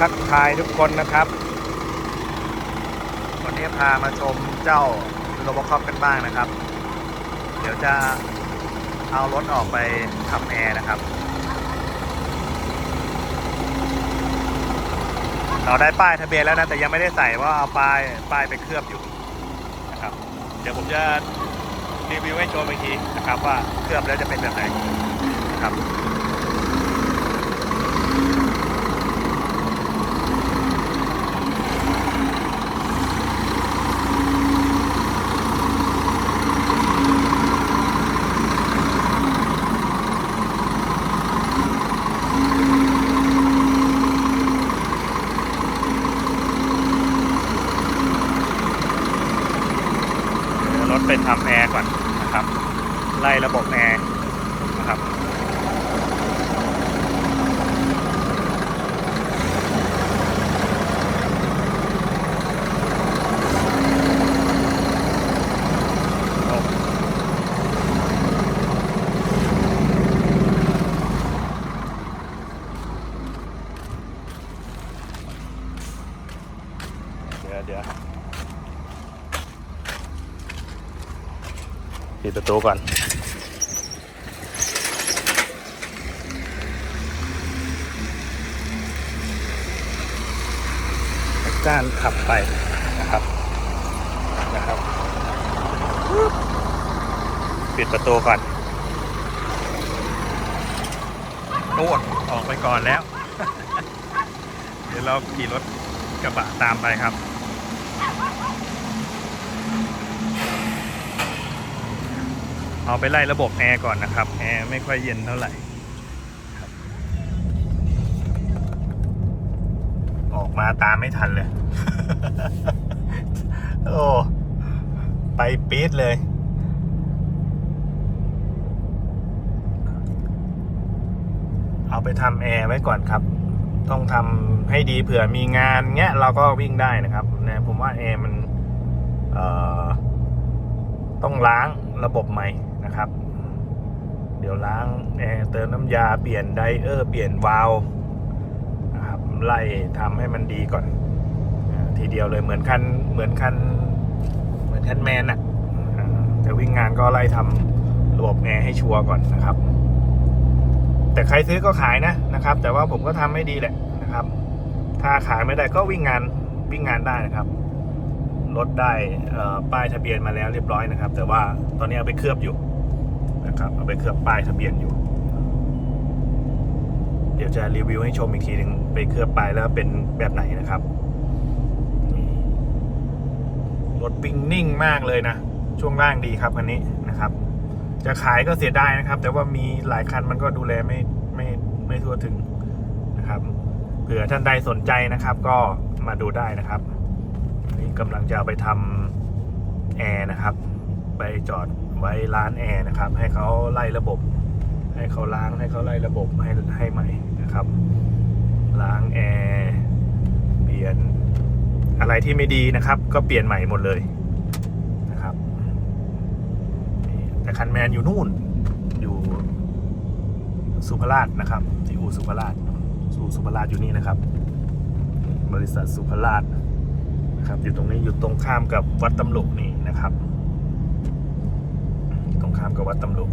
ทักทายทุกคนนะครับ วันนี้พามาชมเจ้าโรบอคอปกันบ้างนะครับ เดี๋ยวจะเอารถออกไปทำแอร์นะครับ เราได้ป้ายทะเบียนแล้วนะ แต่ยังไม่ได้ใส่ว่าเอาป้ายป้ายไปเคลือบอยู่นะครับ เดี๋ยวผมจะรีวิวให้ชมอีกทีนะครับว่าเคลือบแล้วจะเป็นแบบไหนนะครับ เดี๋ยวรถไปทำแอร์ก่อนนะครับ ไล่ระบบแอร์นะครับ ปิดประตูก่อนการขับไปนะครับนะครับปิดประตูก่อนนู่นออกไปก่อนแล้ว เดี๋ยวเราขี่รถกระบะตามไปครับ เอาไปไล่ระบบแอร์ก่อนนะครับ แอร์ไม่ค่อยเย็นเท่าไหร่ออกมาตามไม่ทันเลย โอ้ ไปปี๊ดเลย เอาไปทำแอร์ไว้ก่อนครับ ต้องทำให้ดีเผื่อมีงานเงี้ย เราก็วิ่งได้นะครับนะผมว่าแอร์มันต้องล้างระบบใหม่ นะครับ เดี๋ยวล้างแอร์เติมน้ำยาเปลี่ยนไดเออร์เปลี่ยนวาล์วนะครับไล่ทำให้มันดีก่อน ทีเดียวเลยเหมือนคันเหมือนคันเหมือนคันแมนอะอะแต่วิ่งงานก็ไล่ทำระบบแอร์ให้ชัวร์ก่อนนะครับ แต่ใครซื้อก็ขายนะนะครับ แต่ว่าผมก็ทำไม่ดีแหละนะครับ ถ้าขายไม่ได้ก็วิ่งงานวิ่งงานได้นะครับรถได้ป้ายทะเบียนมาแล้วเรียบร้อยนะครับ แต่ว่าตอนนี้เอาไปเคลือบอยู่ นะครับเอาไปเคลือบป้ายทะเบียนอยู่ เดี๋ยวจะรีวิวให้ชมอีกทีหนึ่งไปเคลือบป้ายแล้วเป็นแบบไหนนะครับรถวิ่งนิ่งมากเลยนะ ช่วงล่างดีครับคันนี้นะครับ จะขายก็เสียดายนะครับ แต่ว่ามีหลายคันมันก็ดูแลไม่ไม่ไม่ทั่วถึงนะครับเผื่อท่านใดสนใจนะครับ ก็มาดูได้นะครับนี่กำลังจะเอาไปทำแอร์นะครับ ไปจอด ไว้ร้านแอร์นะครับ ให้เขาไล่ระบบ ให้เขาล้างให้เขาไล่ระบบให้ให้ใหม่นะครับ ล้างแอร์เปลี่ยนอะไรที่ไม่ดีนะครับ ก็เปลี่ยนใหม่หมดเลยนะครับแต่คันแมนอยู่นู่นอยู่สุภราชนะครับ ที่อู่สุภราชอู่สุภราชอยู่นี่นะครับ บริษัทสุภราชนะครับ อยู่ตรงนี้อยู่ตรงข้ามกับวัดตำลุนี่นะครับ รงข้ามกับวัดตำลุ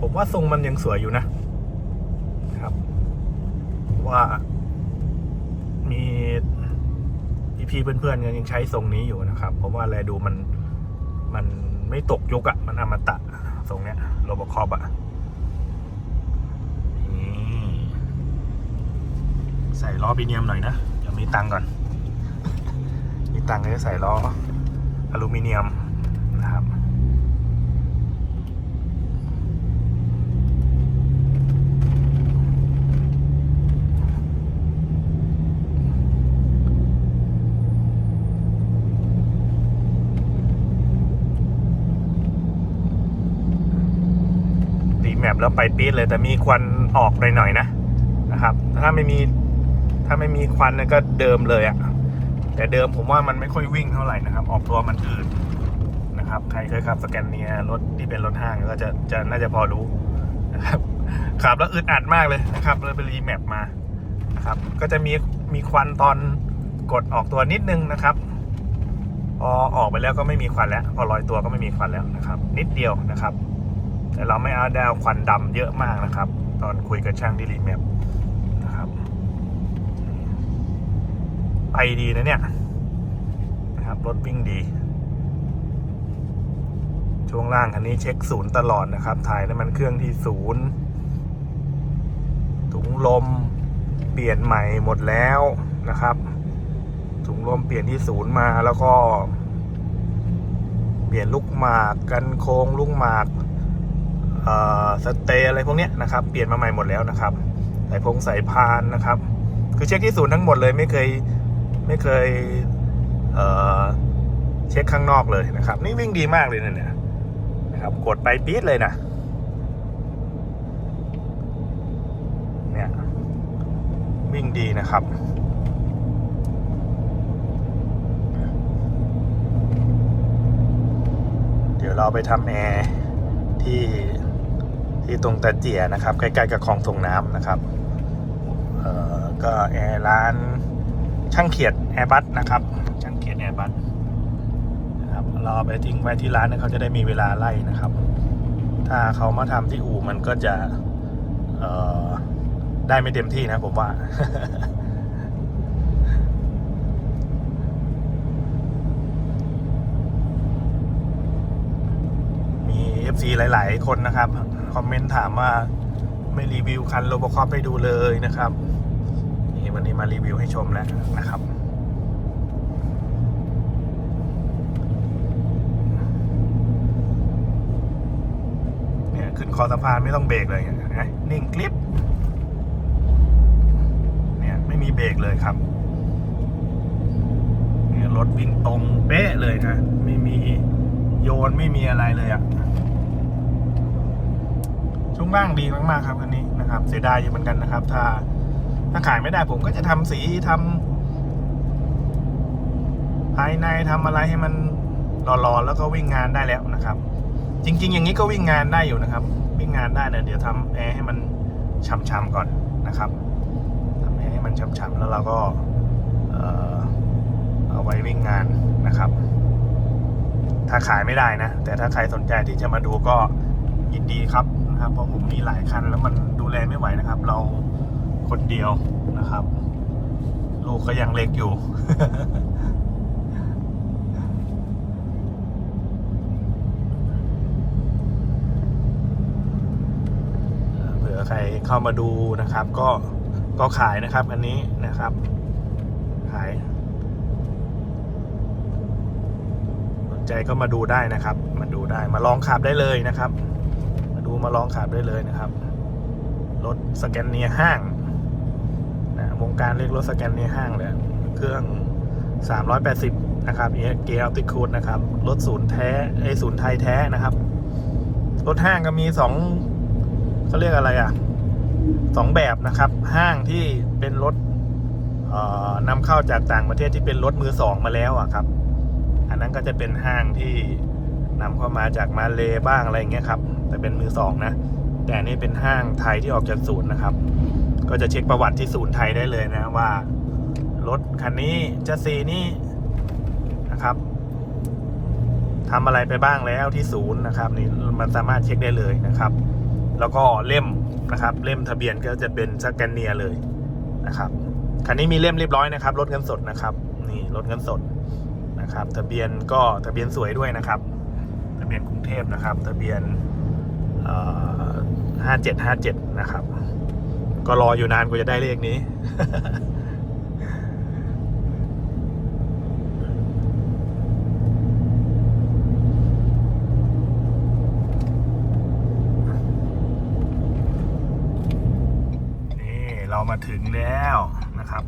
ผมว่าทรงมันยังสวยอยู่นะครับ ว่ามีพี่ๆเพื่อนๆกันยังใช้ทรงนี้อยู่นะครับ เพราะว่าแลดูมันมันไม่ตกยุคอะมันอมตะทรงเนี้ยโรบอคอปอะนี่ ใส่ล้อปีเนียมหน่อยนะเดี๋ยวมีตังก่อน มีตังก็จะใส่ล้ออลูมิเนียมนะครับตีแมปแล้วไปปี๊ดเลยแต่มีควันออกหน่อยๆนะนะครับ ถ้าไม่มี ถ้าไม่มีควันก็เดิมเลยอะแต่เดิมผมว่ามันไม่ค่อยวิ่งเท่าไหร่นะครับ ออกตัวมันอืดนะครับ ใครเคยขับสแกนเนียรถที่เป็นรถห้างก็จะจะน่าจะพอรู้นะครับขับแล้วอึดอัดมากเลยนะครับเลยไปรีแมปมานะครับก็จะมีมีควันตอนกดออกตัวนิดนึงนะครับพอออกไปแล้วก็ไม่มีควันแล้ว พอลอยตัวก็ไม่มีควันแล้วนะครับ นิดเดียวนะครับ แต่เราไม่เอาด้เอาควันดำเยอะมากนะครับ ตอนคุยกับช่างที่รีแมปนะครับ ไปดีนะเนี่ยนะครับรถวิ่งดี ช่วงล่างคันนี้เช็คศูนย์ตลอดนะครับ ถ่ายน้ำมันเครื่องที่ศูนย์ถุงลมเปลี่ยนใหม่หมดแล้วนะครับถุงลมเปลี่ยนที่ศูนย์มาแล้วก็เปลี่ยนลูกหมากกันโค้งลูกหมากเอ่อสเตย์อะไรพวกเนี้ยนะครับ เปลี่ยนมาใหม่หมดแล้วนะครับ สายพงสายพานนะครับ คือเช็คที่ศูนย์ทั้งหมดเลยไม่เคย ไม่เคยเเช็คข้างนอกเลยนะครับ นี่วิ่งดีมากเลยเนี่ยนะครับ กดไปปี๊ดเลยนะเนี่ยวิ่งดีนะครับเดี๋ยวเราไปทำแอร์ที่ที่ตรงตะเจียนะครับ ใกล้ๆกับคลองส่งน้ำนะครับ เอ่อ ก็แอร์ร้าน ช่างเขียดแอร์บัสนะครับ ช่างเขียดแอร์บัสนะครับเราเอาไปทิ้งไว้ที่ร้านนะเขาจะได้มีเวลาไล่นะครับ ถ้าเขามาทำที่อู่มันก็จะเออได้ไม่เต็มที่นะผมว่ามี FC หลาย ๆ คนนะครับ คอมเมนต์ถามว่า ไม่รีวิวคันโรบคอปให้ดูเลยนะครับ วันนี้มารีวิวให้ชมแล้วนะครับ เนี่ยขึ้นคอสะพานไม่ต้องเบรกเลยเนไหมนิ่งคลิป เนี่ยไม่มีเบรกเลยครับ เนี่ยรถวิ่งตรงเป๊ะเลยนะ ไม่มีโยนไม่มีอะไรเลยอะ่ะช่วงล่างดีมากๆครับคันนี้นะครับ เสียดายอยู่เหมือนกันนะครับ ถ้า ถ้าขายไม่ได้ผมก็จะทำสีทำภายในทำอะไรให้มันหล่อๆแล้วก็วิ่งงานได้แล้วนะครับ จริง ๆ อย่างนี้ก็วิ่งงานได้อยู่นะครับ วิ่งงานได้เนะเดี๋ยวทำแอร์ให้มันช่ำๆก่อนนะครับทำแอร์ให้มันช่ำๆแล้วเราก็เอ่อเอาไว้วิ่งงานนะครับ ถ้าขายไม่ได้นะ แต่ถ้าใครสนใจที่จะมาดูก็ยินดีครับนะครับ เพราะผมมีหลายคันแล้วมันดูแลไม่ไหวนะครับ เรา คนเดียวนะครับ ลูกก็ยังเล็กอยู่ เผื่อใครเข้ามาดูนะครับ ก็ก็ขายนะครับอันนี้นะครับ ขายสนใจก็มาดูได้นะครับ มาดูได้มาลองขับได้เลยนะครับ มาดูมาลองขับได้เลยนะครับ รถสแกนเนียห้าง วงการเรียกรถสแกนเนียห้างเลยเครื่อง 380 นะครับเอเกียร์ติคูดนะครับ รถศูนย์แท้ไอศูนย์ไทยแท้นะครับ รถห้างก็มีสองเขาเรียกอะไรอะสองแบบนะครับ ห้างที่เป็นรถนำเข้าจากต่างประเทศที่เป็นรถมือสองมาแล้วอะครับ อันนั้นก็จะเป็นห้างที่นำเข้ามาจากมาเลบ้างอะไรอย่างเงี้ยครับ แต่เป็นมือสองนะ แต่นี่เป็นห้างไทยที่ออกจากศูนย์นะครับ ก็จะเช็คประวัติที่ศูนย์ไทยได้เลยนะว่า รถคันนี้จะซีนี่นะครับทำอะไรไปบ้างแล้วที่ศูนย์นะครับ นี่มันสามารถเช็คได้เลยนะครับ แล้วก็เล่มนะครับ เล่มทะเบียนก็จะเป็นสแกนเนียเลยนะครับคันนี้มีเล่มเรียบร้อยนะครับรถเงินสดนะครับ นี่รถเงินสดนะครับ ทะเบียนก็ทะเบียนสวยด้วยนะครับ ทะเบียนกรุงเทพนะครับ ทะเบียนห้าเจ็ดห้าเจ็ดนะครับ ก็รออยู่นานกว่าจะได้เลขนี้ นี่เรามาถึงแล้วนะครับ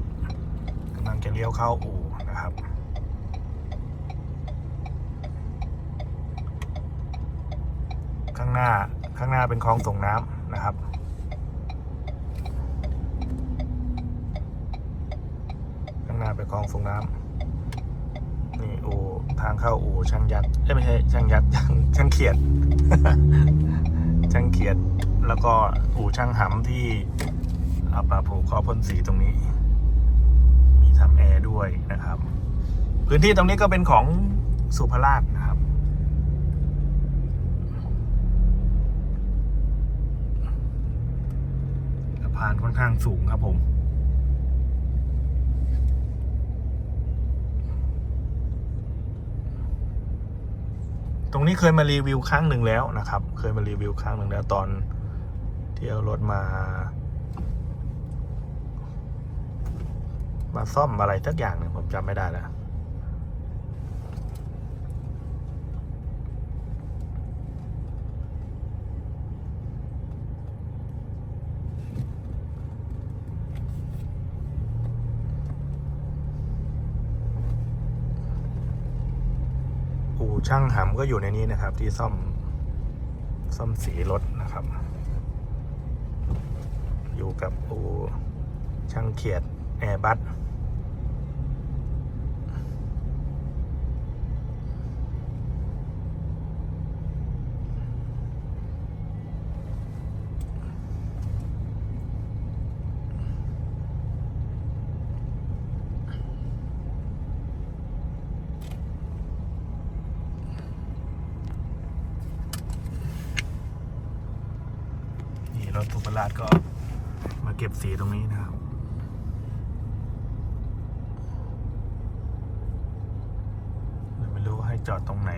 กำลังจะเลี้ยวเข้าอู่นะครับข้างหน้าข้างหน้าเป็นคลองส่งน้ำนะครับ ข้างหน้าเป็นคลองส่งน้นี่อู่ทางเข้าอู่ช่างยัดเอ้ไม่ใช่ช่างยัดช่างช่างเขียด ช่างเขียด แล้วก็อู่ช่างหำที่เอาปลาผูกคอพ่นสีตรงนี้ มีทำแอร์ด้วยนะครับ พื้นที่ตรงนี้ก็เป็นของสุภราชนะครับสะพานค่อนข้างสูงครับผม ตรงนี้เคยมารีวิวครั้งหนึ่งแล้วนะครับ เคยมารีวิวครั้งหนึ่งแล้วตอนที่เอารถมา มาซ่อมอะไรสักอย่างหนึ่งผมจำไม่ได้แล้ว อู่ ช่างหำก็อยู่ในนี้นะครับ ที่ซ่อมซ่อมสีรถนะครับ อยู่กับอูช่างเขียดแอร์บัสนี่ รถทุกราดก็มาเก็บสีตรงนี้นะครับไม่รู้ให้จอดตรงไหน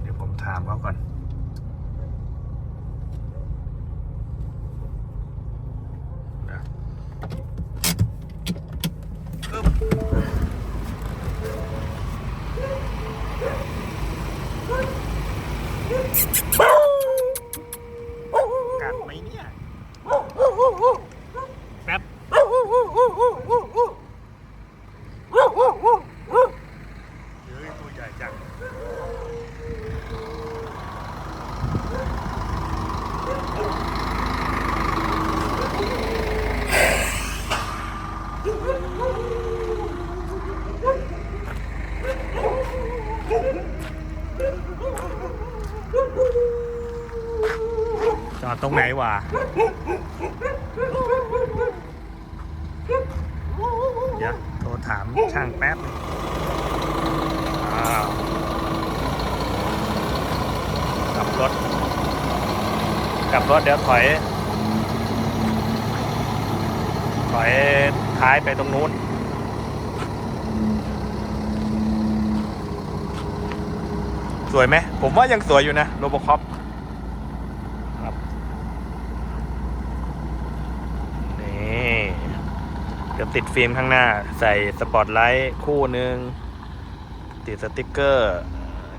เดี๋ยวผมถามเขาก่อน นะอึ๊บกัดไหมเนี่ย แป๊บ เฮ้ยตัวใหญ่จัง จอด ตรงไหนวะเดี๋ยวโทรถามช่างแป๊บอ้าวกลับรถกลับรถเดี๋ยวถอย ถอยท้ายไปตรงนู้นสวยไหม ผมว่ายังสวยอยู่นะโรบอคอปครับ นี่ เดี๋ยว ติดฟิล์มข้างหน้า ใส่สปอตไลท์คู่หนึ่งติดสติกเกอร์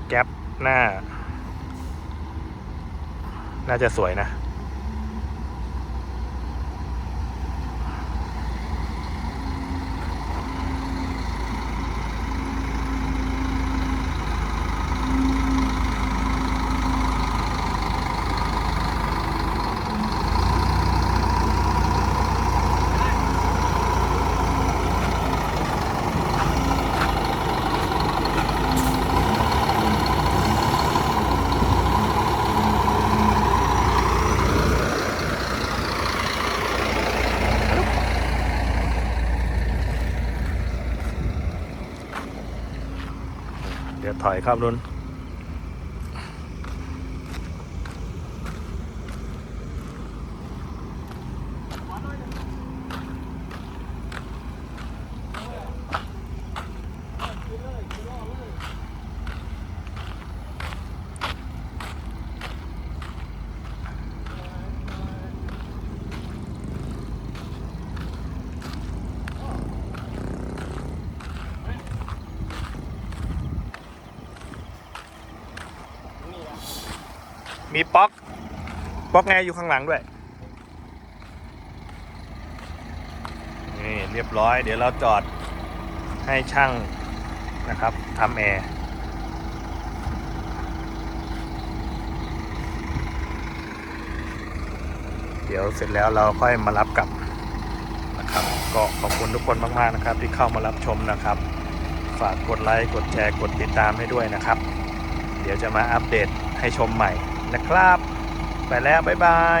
แก๊ปหน้า น่าจะสวยนะ ถอยครับรุ่น มีป๊อกป๊อกแอร์อยู่ข้างหลังด้วยนี่เรียบร้อย เดี๋ยวเราจอดให้ช่างนะครับทำแอร์เดี๋ยวเสร็จแล้วเราค่อยมารับกลับนะครับ ก็ขอบคุณทุกคนมากๆนะครับ ที่เข้ามารับชมนะครับ ฝากกดไลค์กดแชร์กดติดตามให้ด้วยนะครับ เดี๋ยวจะมาอัปเดตให้ชมใหม่ นะครับ ไปแล้ว บ๊ายบาย